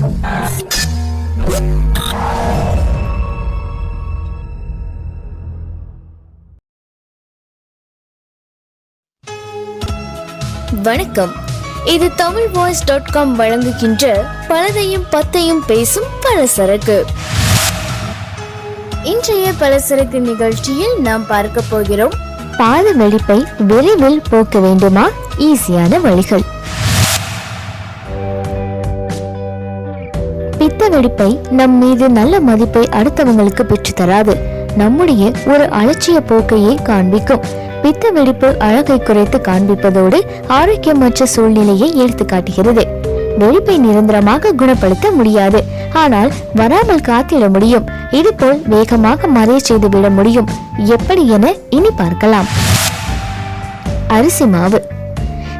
வணக்கம். இது Tamil voice dot com வழங்குகின்ற பலதையும் பத்தையும் பேசும் பலசரக்கு. இன்றைய பலசரக்கு நிகழ்ச்சியில் நாம் பார்க்க போகிறோம். பாத வெடிப்பை விரைவில் போக்க வேண்டுமா? ஈஸியான வழிகள். பித்த வெடிப்பை நம் மீது நல்ல மதிப்பை அடுத்தவங்களுக்கு பெற்று தராது. நம்முடைய ஒரு அலட்சிய போக்கையே காண்பிக்கும். பித்த வெடிப்பு அழகை குறைத்து காண்பிப்பதோடு ஆரோக்கியமற்ற சூழ்நிலையை எடுத்து காட்டுகிறது. வெடிப்பை நிரந்தரமாக குணப்படுத்த முடியாது. ஆனால் வராமல் காத்திட முடியும். இதுபோல் வேகமாக மறைய செய்து விட முடியும். எப்படி என இனி பார்க்கலாம். அரிசி மாவு.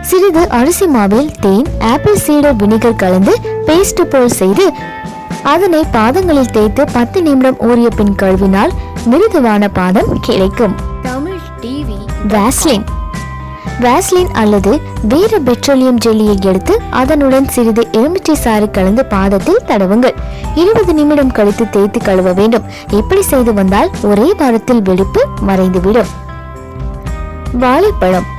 சிறிது அரிசி மாவில் தேன் ஆப்பிள் சீடர் வினிகர் கலந்து பேஸ்ட் போல் செய்து அதனை பாதங்களில் தேய்த்து பத்து நிமிடம் ஊறிய பின் கழுவினால் மிருதுவான பாதம் கிடைக்கும். தமிழ் டிவி. வாஸ்லின் வாஸ்லின் அல்லது வேறு பெட்ரோலியம் ஜெல்லியை எடுத்து அதனுடன் சிறிது எலுமிச்சை சாறு கலந்து பாதத்தில் தடவுங்கள். இருபது நிமிடம் கழித்து தேய்த்து கழுவ வேண்டும். இப்படி செய்து வந்தால் ஒரே வாரத்தில் வெடிப்பு மறைந்துவிடும். வாழைப்பழம்.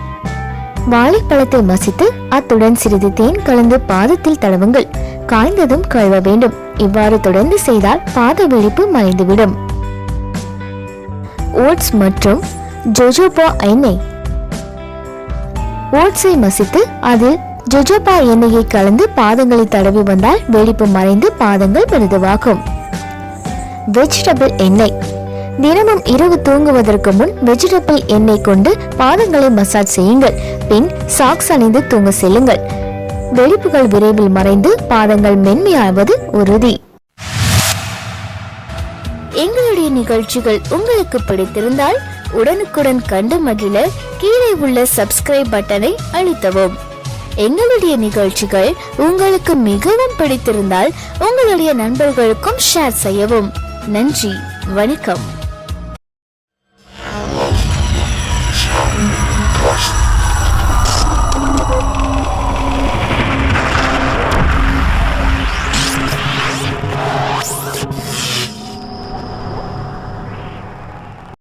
வாழைப்பழத்தை மசித்து அத்துடன் சிறிது தேன் கலந்து பாதத்தில் தடவுங்கள். காய்ந்ததும் கழுவ வேண்டும். இவ்வாறு தொடர்ந்து செய்தால் பாத வெடிப்பு மறைந்துவிடும். ஓட்ஸ் மற்றும் ஜொஜோபா எண்ணெய். ஓட்ஸை மசித்து அதில் ஜொஜோபா எண்ணெயை கலந்து பாதங்களை தடவி வந்தால் வெடிப்பு மறைந்து பாதங்கள் மிருதுவாகும் வெஜிடபிள் எண்ணெய். தினமும் இரவு தூங்குவதற்கு முன் வெஜிடபிள் எண்ணெய் கொண்டு பாதங்களை மசாஜ் செய்யுங்கள். பின் சாக்ஸ் அணிந்து தூங்க செல்லுங்கள். வெடிப்புகள் விரைவில் மறைந்து பாதங்கள் மென்மையாவது உறுதி. எங்களுடைய நிகழ்ச்சிகள் உங்களுக்கு பிடித்திருந்தால் உடனுக்குடன் கண்டு மகிழ கீழே உள்ள சப்ஸ்கிரைப் பட்டனை அழுத்தவும். எங்களுடைய நிகழ்ச்சிகள் உங்களுக்கு மிகவும் பிடித்திருந்தால் உங்களுடைய நண்பர்களுக்கும் ஷேர் செய்யவும். நன்றி வணக்கம்.